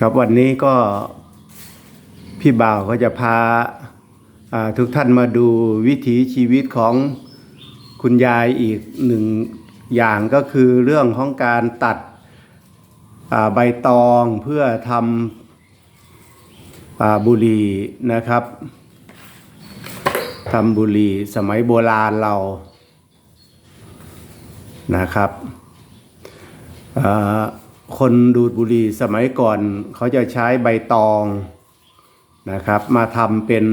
ครับวันนี้ก็พี่บ่าวก็จะพาาทุกท่านมาดูวิถีชีวิตของคุณยายอีกหนึ่งอย่างก็คือเรื่องของการตัดใบตองเพื่อทำบุหรี่นะครับทำบุหรี่สมัยโบราณเรานะครับ คนดูดบุหรี่สมัยก่อนเขาจะใช้ใบตองนะครับมาทำเป็น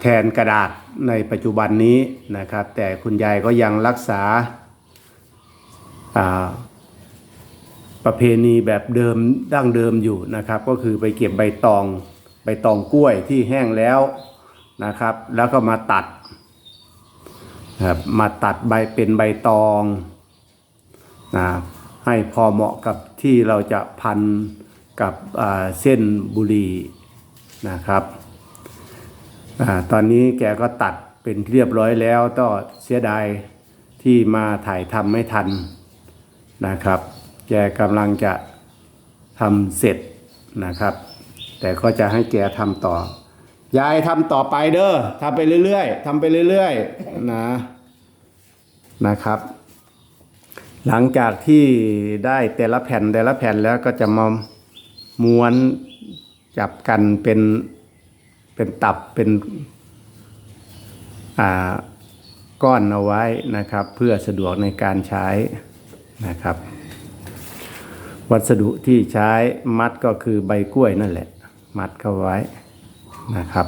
แทนกระดาษในปัจจุบันนี้นะครับ แต่คุณยายก็ยังรักษาาประเพณีแบบเดิมดั้งเดิมอยู่นะครับ ก็คือไปเก็บใบตองใบตองกล้วยที่แห้งแล้วนะครับ แล้วก็มาตัดครับมาตัดใบเป็นใบตอง นะให้พอเหมาะกับที่เราจะพันกับเส้นบุหรี่นะครับอตอนนี้แกก็ตัดเป็นเรียบร้อยแล้วก็เสียดายที่มาถ่ายทำไม่ทันนะครับ แกกำลังจะทำเสร็จนะครับ แต่ก็จะให้แกทำต่อ ยายทำต่อไปเด้อทำไปเรื่อยๆทำไปเรื่อยๆนะนะครับ หลังจากที่ได้แต่ละแผ่นแต่ละแผ่นแล้วก็จะมาม้วนจับกันเป็นเป็นตับเป็นอ่าก้อนเอาไว้นะครับ เพื่อสะดวกในการใช้นะครับ วัสดุที่ใช้มัดก็คือใบกล้วยนั่นแหละ มัดเข้าไว้นะครับ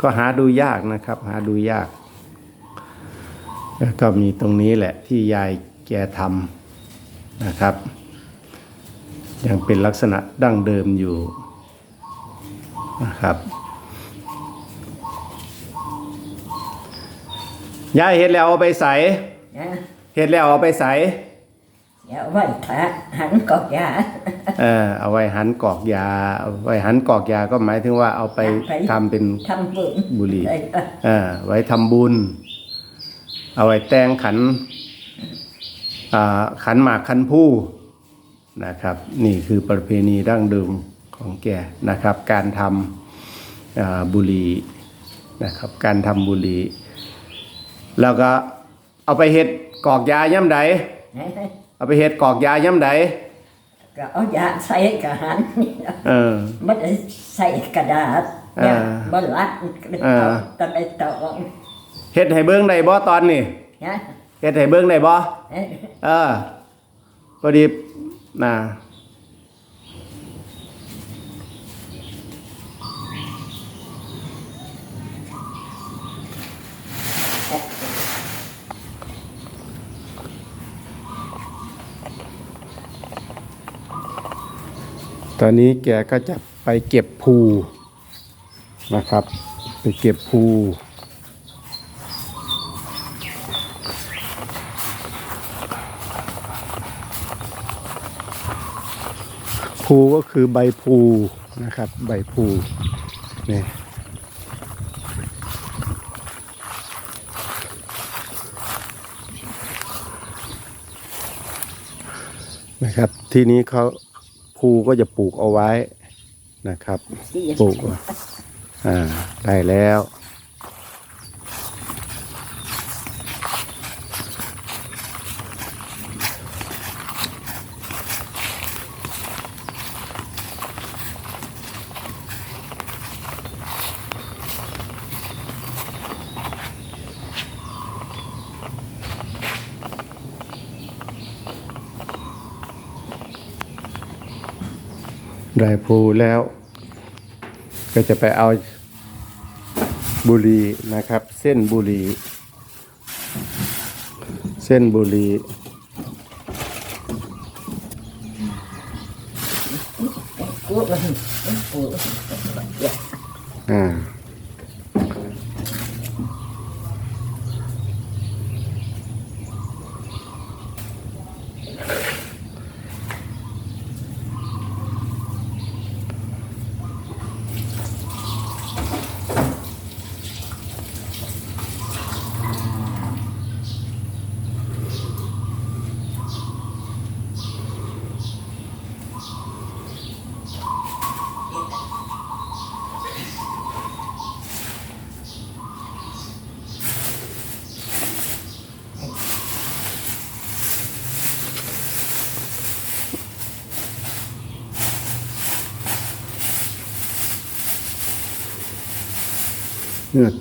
ก็หาดูยากนะครับ หาดูยากแล้วก็มีตรงนี้แหละที่ยาย แกทำนะครับ ยังเป็นลักษณะดั้งเดิมอยู่นะครับยายเห็ดแล้วเอาไปใส่นะเห็ดแล้วเอาไปใส่เดี๋ยวไว้ถ้าหันกอกยา เออเอาไว้หันกอกยา เอาไว้หันกอกยาก็หมายถึงว่าเอาไปทำเป็นทำบุญบุหรี่เอ้ยเอ้ยเออไว้ทำบุญ เอาไว้แต่งขันอ่า ขันหมากขันผู้นะครับ นี่คือประเพณีดั้งเดิมของแกนะครับ การทำอ่าบุหรี่นะครับ การทำบุหรี่แล้วก็เอาไปเฮ็ดกอกยาย่ำใดเอาไปเฮ็ดกอกยาย่ำใดก็เอายาใส่กระหันนี่นะเออไม่ได้ใส่กระดาษเออเนี่ยบนลัดก็เลยเออตอนไปตองเฮ็ดให้เบิ่งได้บ่ตอนนี้นะ เฮ็ดให้เบิ่งได้บ่เอ้ยเออพอดีนะตอนนี้แกก็จะไปเก็บภูนะครับ ไปเก็บภู ภูก็คือใบภูนะครับ ใบภูนี่นะครับ ที่นี้เขาภูก็จะปลูกเอาไว้นะครับที่ปลูกไว้อ่าได้แล้ว ได้ภูแล้ว ก็จะไปเอาบุหรี่นะครับ เส้นบุหรี่เส้นบุหรี่กูกูอ่า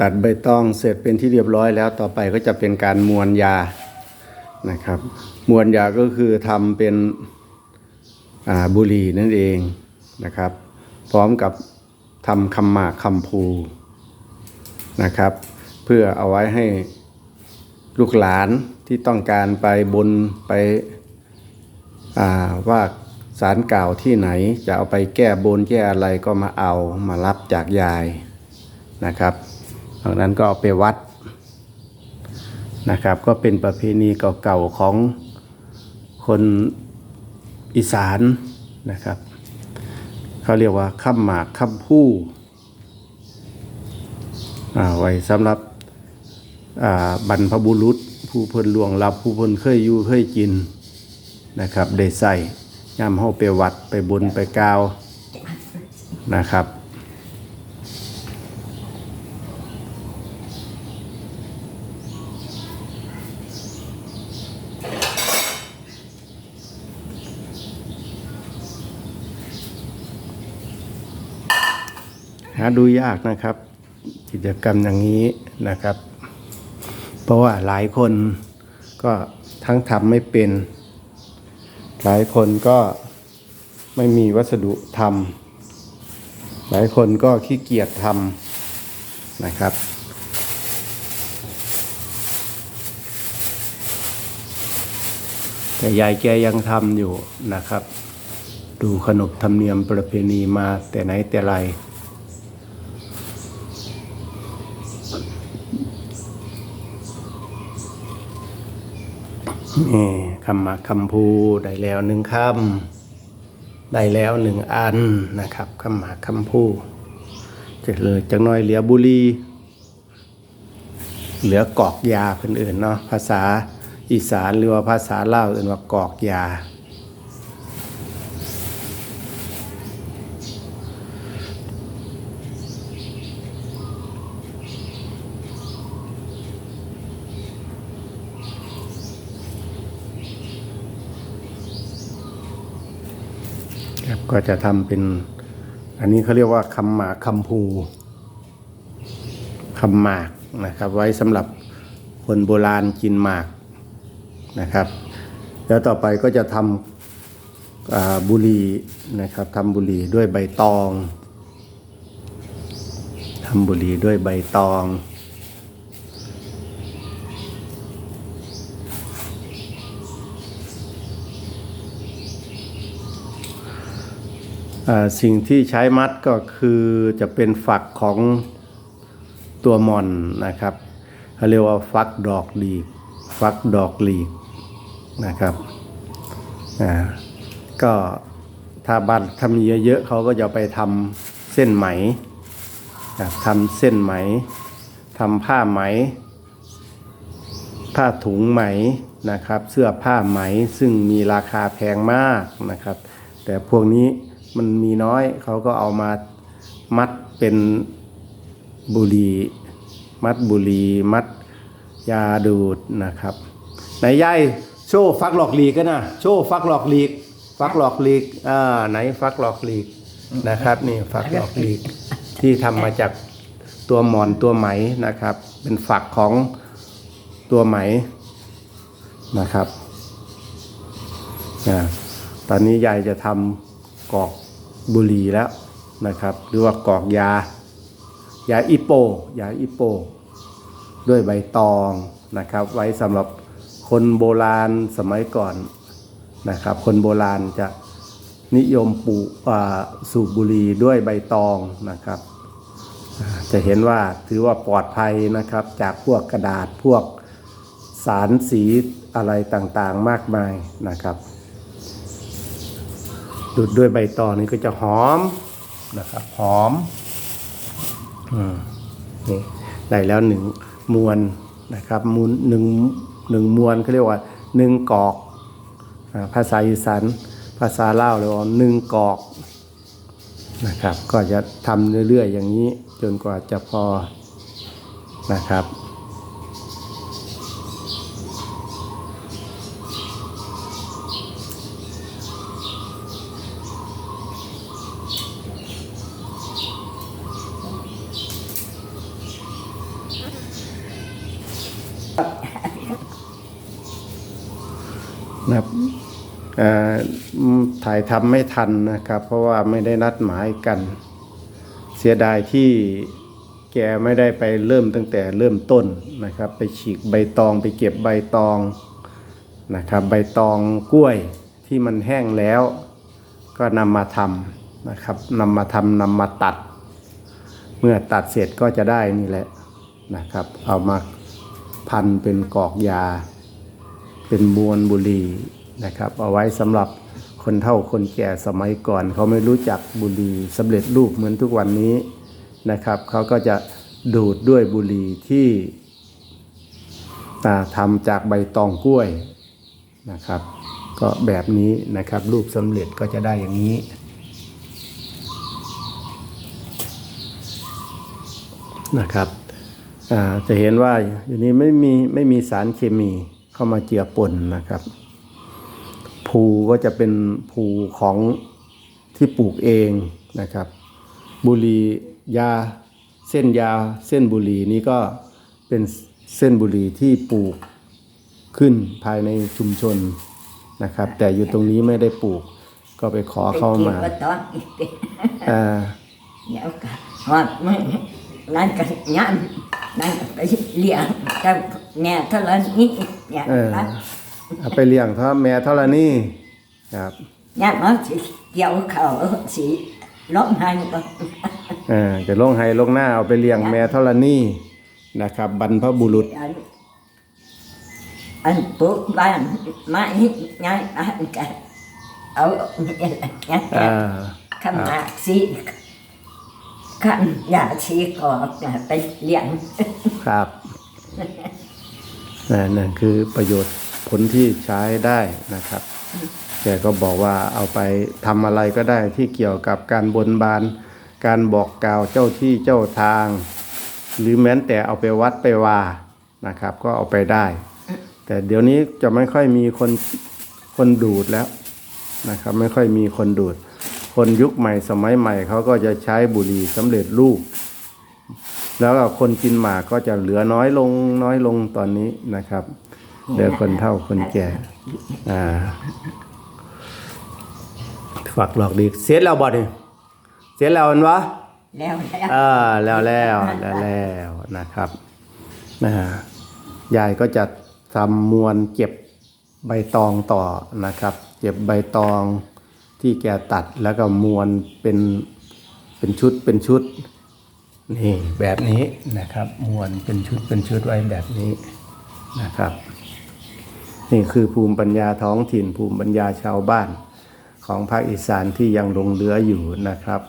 ตัดใบตองเสร็จเป็นที่เรียบร้อยแล้วต่อไปก็จะเป็นการมวนยานะครับมวนยาก็คือทำเป็นบุหรี่นั่นเองนะครับ พร้อมกับทำคำหมากคำภูนะครับ เพื่อเอาไว้ให้ลูกหลานที่ต้องการไปบนไปว่าสารกล่าวที่ไหนจะเอาไปแก้บนแก้อะไรก็มาเอามารับจากยายนะครับ จากนั้นก็เอาไปวัดนะครับ ก็เป็นประเพณีเก่าๆของคนอีสานนะครับเขาเรียกว่าข้ามหมากข้ามผู้อ่าไว้สำหรับบรรพบุรุษ ผู้เพิ่นล่วงลับผู้เพิ่นเคยอยู่เคยกินนะครับได้ใส่ย่ำเข้าไปวัดไปบนไปกาวนะครับ ดูยากนะครับ กิจกรรมอย่างนี้นะครับ เพราะว่าหลายคนก็ทั้งทำไม่เป็น หลายคนก็ไม่มีวัสดุทำหลายคนก็ขี้เกียจทำนะครับแต่ยายแกยังทำอยู่นะครับ ดูขนบธรรมเนียมประเพณีมาแต่ไหนแต่ไร นี่คำมาคำพูได้แล้วหนึ่งคำได้แล้วหนึ่งอันนะครับคำมาคำพูจะเลยจังน้อยเหลือบุรี เหลือกอกยาเพื่นอื่นเนาะภาษาอีสานหรือว่าภาษาลาวอื่นว่ากอกยา ครับ ก็จะทำเป็น อันนี้เขาเรียกว่าคำหมากคำภูคำหมากนะครับ ไว้สำหรับคนโบราณกินหมากนะครับ แล้วต่อไปก็จะทำบุหรี่นะครับทำบุหรี่ด้วยใบตองทำบุหรี่ด้วยใบตอง สิ่งที่ใช้มัดก็คือจะเป็นฝักของตัวมอนนะครับเขาเรียกว่าฟักดอกหลีกฟักดอกหลีกนะครับอ่าก็ถ้าบ้านถ้ามีเยอะๆเขาก็จะไปทำเส้นไหมทำเส้นไหมทำผ้าไหม ผ้าถุงไหมนะครับ เสื้อผ้าไหมซึ่งมีราคาแพงมากนะครับ แต่พวกนี้ มันมีน้อย เขาก็เอามามัดเป็นบุหรี่มัดบุหรี่มัดยาดูดนะครับไหนยายโชว์ฟักหลอกหลีกกันนะโชว์ฟักหลอกหลีก ฟักหลอกหลีกอ่าไหนฟักหลอกหลีกนะครับนี่ฟักหลอกหลีกที่ทำมาจากตัวหมอนตัวไหมนะครับ เป็นฝักของตัวไหมนะครับอ่าตอนนี้ยายจะทำ กอกบุหรี่แล้วนะครับ หรือว่ากอกยา ยาอีโป ยาอีโป ด้วยใบตองนะครับ ไว้สำหรับคนโบราณสมัยก่อนนะครับ คนโบราณจะนิยมปลูกสูบบุหรี่ด้วยใบตองนะครับ จะเห็นว่าถือว่าปลอดภัยนะครับ จากพวกกระดาษพวกสารสีอะไรต่างๆมากมายนะครับ ดูดด้วยใบตองนี่ก็จะหอมนะครับ หอมอืมนี่ได้แล้วหนึ่งมวนนะครับมูลหนึ่งหนึ่งมวนเขาเรียกว่าหนึ่งกอกภาษาอีสานภาษาเล่าเรียกว่าหนึ่งกอกนะครับ ก็จะทำเรื่อยๆอย่างนี้จนกว่าจะพอนะครับ นะครับถ่ายทำไม่ทันนะครับ เพราะว่าไม่ได้นัดหมายกัน เสียดายที่แกไม่ได้ไปเริ่มตั้งแต่เริ่มต้นนะครับ ไปฉีกใบตอง ไปเก็บใบตองนะครับ ใบตองกล้วยที่มันแห้งแล้ว ก็นำมาทำนะครับนำมาทำนำมาตัด เมื่อตัดเสร็จก็จะได้นี่แหละนะครับ เอามาพันเป็นกอกยา เป็นมวนบุหรี่นะครับ เอาไว้สำหรับคนเฒ่าคนแก่สมัยก่อน เขาไม่รู้จักบุหรี่สำเร็จรูปเหมือนทุกวันนี้นะครับเขาก็จะดูดด้วยบุหรี่ที่อ่าทำจากใบตองกล้วยนะครับ ก็แบบนี้นะครับรูปสำเร็จก็จะได้อย่างนี้ นะครับจะเห็นว่าอยู่นี้ไม่มีไม่มีสารเคมี เข้ามาเจือปนนะครับ ภูก็จะเป็นภูของที่ปลูกเองนะครับ บุหรียาเส้นยาเส้นบุหรีนี้ก็เป็นเส้นบุหรีที่ปลูกขึ้นภายในชุมชนนะครับ แต่อยู่ตรงนี้ไม่ได้ปลูกก็ไปขอเข้ามาไปก็บตอนอีกเด้อ่าเดี๋ยวก็ฮอดมื้อนั่นก็ยันนั่นก็ไปเลี้ยงแต่ แน่เท่านี้เนี่ยเออนะเอาไปเลี้ยงเท่าแม่เท่าละนี่ครับยันมันสิเกี่ยวเขาสิร้องไห้ก็เออจะลงไห้ลงหน้าเอาไปเลี้ยงแม่เท่าละนี่นะครับ บรรพบุรุษ อันอันปลูกบ้านไม้ง่ายอันก็เอาเนี่ยเนี่ยอ่าขนาดสีขันยาชีกอกเนี่ยไปเลี้ยงครับ นั่นคือประโยชน์ผลที่ใช้ได้นะครับแกก็บอกว่าเอาไปทำอะไรก็ได้ที่เกี่ยวกับการบนบาน การบอกกล่าวเจ้าที่เจ้าทาง หรือแม้แต่เอาไปวัดไปวานะครับ ก็เอาไปได้ แต่เดี๋ยวนี้จะไม่ค่อยมีคนคนดูดแล้วนะครับ ไม่ค่อยมีคนดูด คนยุคใหม่สมัยใหม่เขาก็จะใช้บุหรี่สำเร็จรูป แล้วก็คนกินหมากก็จะเหลือน้อยลงน้อยลงตอนนี้นะครับเหลือคนเท่าคนแก่อ่าฝักหลอกดีเสียแล้วบ่เนี่ยเสียแล้วมันวะแล้วแล้วอ่าแล้วแล้วแล้วแล้วนะครับนะฮะยายก็จะทำมวลเก็บใบตองต่อนะครับ เก็บใบตองที่แกตัดแล้วก็มวลเป็นเป็นชุดเป็นชุด นี่แบบนี้นะครับมวลเป็นชุดเป็นชุดไว้แบบนี้นะครับ นี่คือภูมิปัญญาท้องถิ่น ภูมิปัญญาชาวบ้านของภาคอีสานที่ยังลงเหลืออยู่นะครับ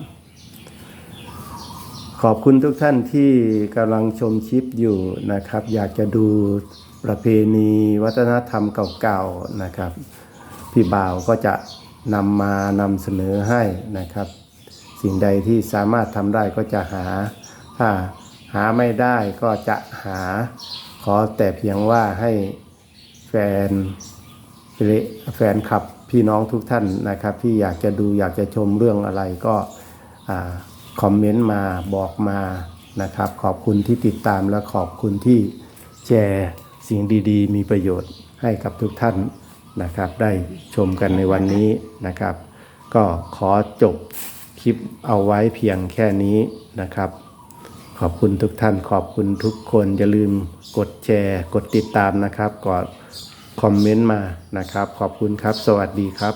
ขอบคุณทุกท่านที่กำลังชมคลิปอยู่นะครับ อยากจะดูประเพณีวัฒนธรรมเก่าๆนะครับ พี่บ่าวก็จะนำมานำเสนอให้นะครับ สิ่งใดที่สามารถทำได้ก็จะหา ถ้าหาไม่ได้ก็จะหา ขอแต่เพียงว่าให้แฟนแฟนคลับพี่น้องทุกท่านนะครับ ที่อยากจะดูอยากจะชมเรื่องอะไรก็อคอมเมนต์มาบอกมานะครับ ขอบคุณที่ติดตามและขอบคุณที่แชร์สิ่งดีๆ มีประโยชน์ให้กับทุกท่านนะครับ ได้ชมกันในวันนี้นะครับ ก็ขอจบคลิปเอาไว้เพียงแค่นี้นะครับ ขอบคุณทุกท่านขอบคุณทุกคนอย่าลืมกดแชร์ กดติดตามนะครับกดคอมเมนต์มานะครับ ขอบคุณครับ สวัสดีครับ